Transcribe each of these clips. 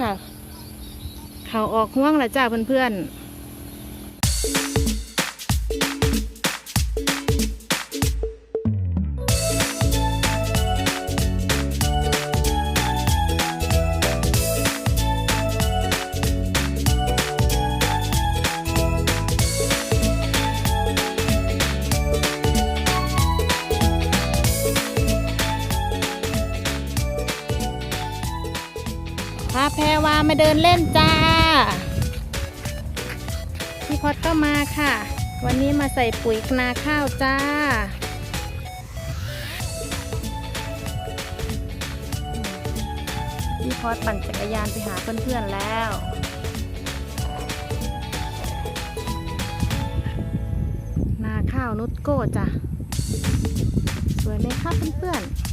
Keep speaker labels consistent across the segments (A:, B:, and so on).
A: ค่ะ เขาออกห่วงแล้วจ้าเพื่อนๆ มาเดินเล่นจ้า พี่พอดก็มาค่ะ วันนี้มาใส่ปุ๋ยนาข้าวจ้า พี่พอดปั่นจักรยานไปหาเพื่อนๆแล้วนาข้าวนุชโก้จ้ะ สวยไหมคะเพื่อนๆ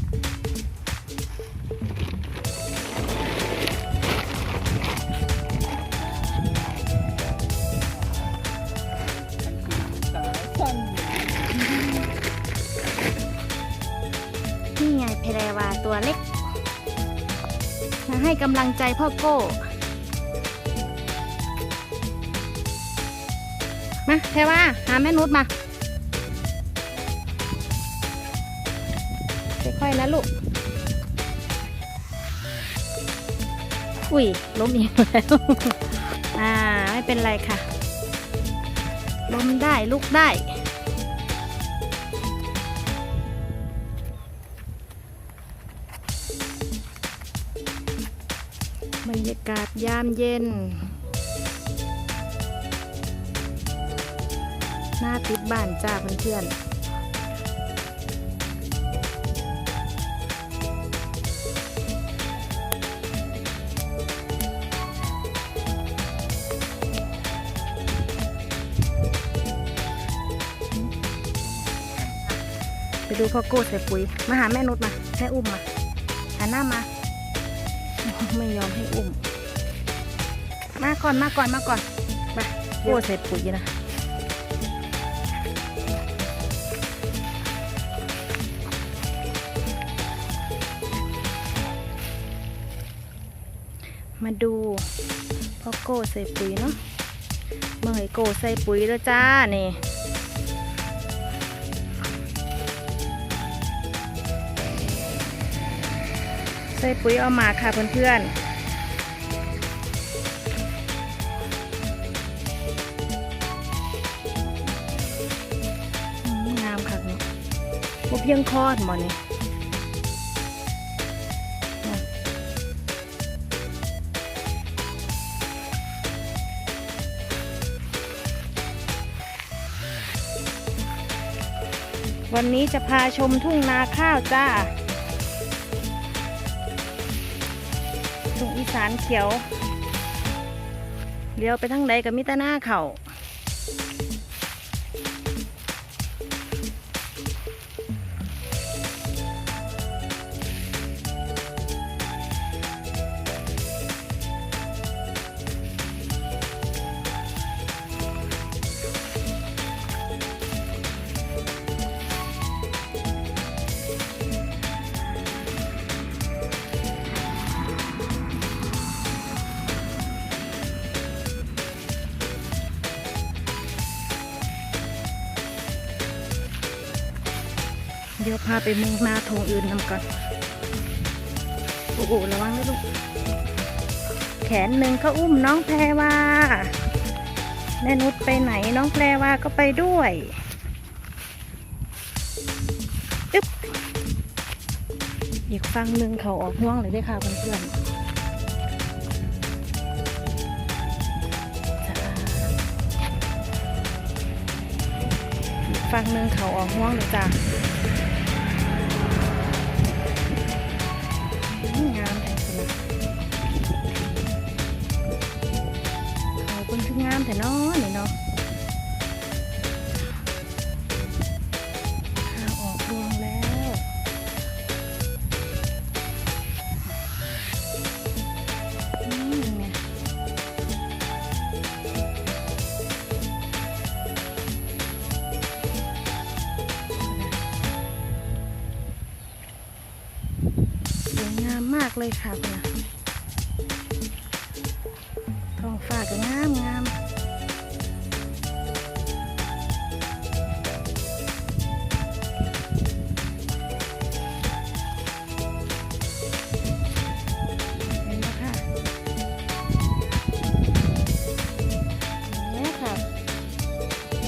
A: กำลังใจพ่อโก้มาเพรวาหาแม่นุชมาค่อยๆนะลูก อุ้ยล้มอีกแล้ว อ่า ไม่เป็นไรค่ะ ล้มได้ลุกได้ บรรยากาศยามเย็น หน้าติดบ้านจ้าเพื่อนๆไปดูพ่อโก้ใส่ปุ๋ย มาหาแม่นุชมา แม่อุ้มมาหันหน้ามา ไม่ยอมให้อุ้ม มาก่อนมาก่อนมาก่อนไปโอ้ใส่ปุ๋ยนะมาดูพ่อโก้ใส่ปุ๋ยเนาะเมื่อไหร่โก้ใส่ปุ๋ยแล้วจ้านี่ ส่ปุ๋ยเอามาค่ะเพื่อนๆอืมงามค่ะเนาะพบยังคลอดมอนี่วันนี้จะพาชมทุ่งนาข้าวจ้า สารเขียวเลี้ยวไปทางใดกับมิตรหน้าเข่า เดี๋ยวพาไปมุงนาทงอื่นนำก่อน โอ้โหระวังด้วยลูก แขนหนึ่งเขาอุ้มน้องแพรวาแม่นุชไปไหนน้องแพรวาก็ไปด้วยอึ๊บอีกฝั่งหนึ่งเขาออกห่วงเลยด้วยค่ะเพื่อนๆฝั่งหนึ่งเขาออกห่วงเลยจ้าามแต่น้อนี่เนาะออกรวงแล้วอืมเนี่ยสวยงามมากเลยค่ะคุณนะ ท้องฟ้าก็งามงามเห็นไหมคะนี่ค่ะ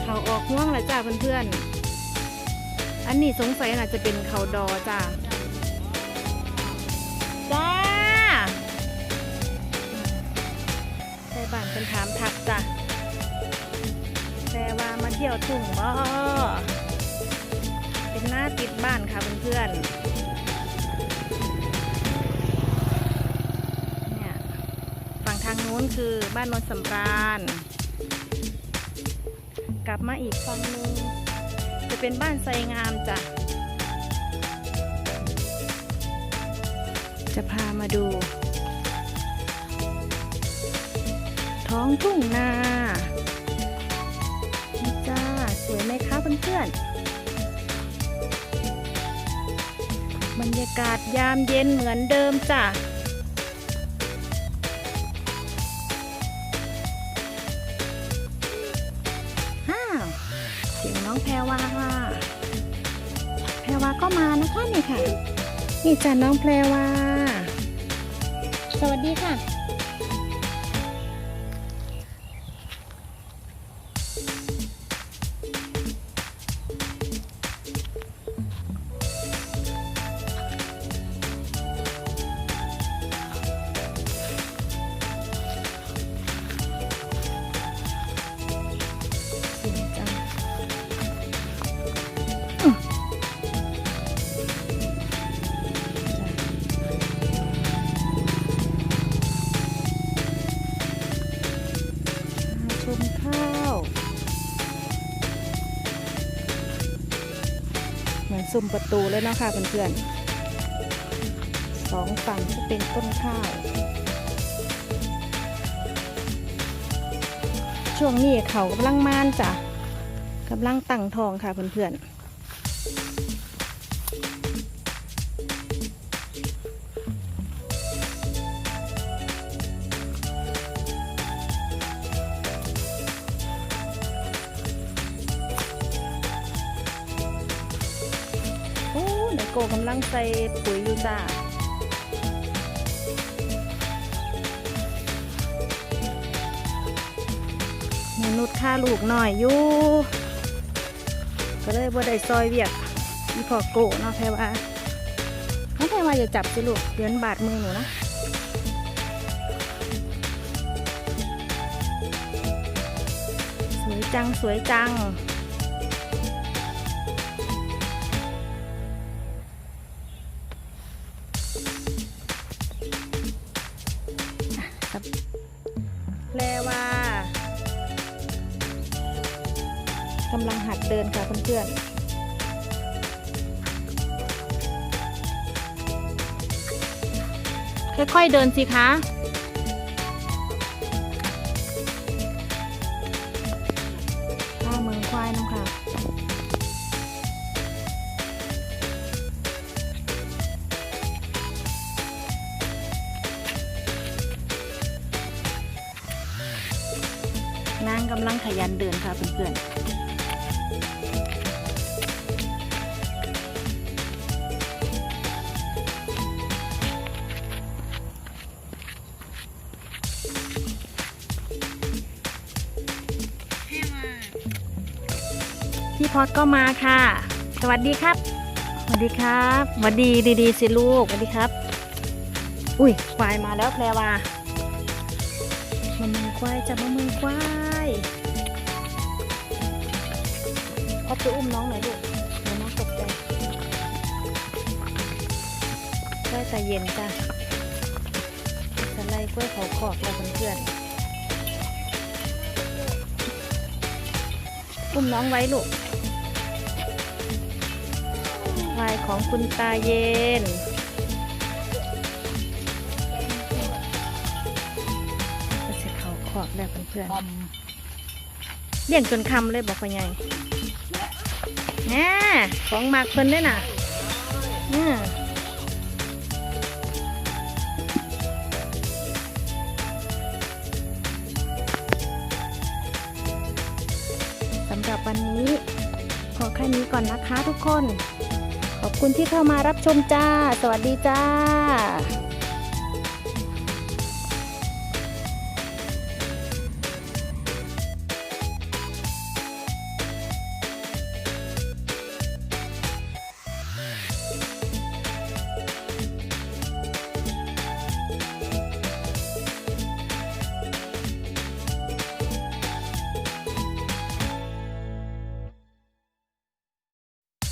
A: เขาออกห่วงแล้วจ้าเพื่อนๆ อันนี้สงสัยน่าจะเป็นเขาดอจ้า เป็นถามทักจ้ะแปลว่ามาเที่ยวทุ่งบ่เป็นหน้าติดบ้านค่ะเพื่อนๆเนี่ยฝั่งทางนู้นคือบ้านโนนสำราญ กลับมาอีกฝั่งนึงจะเป็นบ้านไซงามจ้ะจะพามาดู ท้องทุ่งนานี่จ้า สวยไหมคะเพื่อนๆ บรรยากาศยามเย็นเหมือนเดิมจ้ะห้าเสียงน้องแพรวาแพรวาก็มานะคะนี่ค่ะ นี่จ้ะน้องแพรวา สวัสดีค่ะ ซุ้มประตูเลยเนาะค่ะเพื่อนๆสองฝั่งจะเป็นต้นข้าว ช่วงนี้เขากำลังมานจ้ะกำลังตั้งทองค่ะเพื่อนๆ โกกำลังใส่ปุ๋ยอยู่จ้ามนุษย์ค่าลูกหน่อยอยู่ก็เลยบ่ได้ซอยเวียกอีพอโกเนาะแพรว่าน้องแพรว่าอย่าจับสิลูกเดือนบาดมือหนูนะสวยจังสวยจัง กำลังหัดเดินค่ะเพื่อนๆค่อยๆเดินสิคะ ข้าเมืองควายน้ำค่ะ นางกำลังขยันเดินค่ะเพื่อนๆ พ่อก็มาค่ะ สวัสดีครับ สวัสดีครับสวัสดีดีๆสิลูกสวัสดีครับ อุ้ยควายมาแล้วแพรวามามือควายจับมามือควายเอาไปอุ้มน้องหน่อยลูกเดี๋ยวน้องตกใจกล้วยใจเย็นจ้ะสไลด์กล้วยเขาขอบเราเพื่อนๆอุ้มน้องไว้ลูก ควายของคุณตาเย็น ก็จะเขาขอบแล้วเพื่อนเลี้ยงจนคำเลยบอกไปไงแง่ของมากเพิ่นด้วยน่ะสำหรับวันนี้ ขอแค่นี้ก่อนนะคะทุกคน ขอบคุณที่เข้ามารับชมจ้า สวัสดีจ้า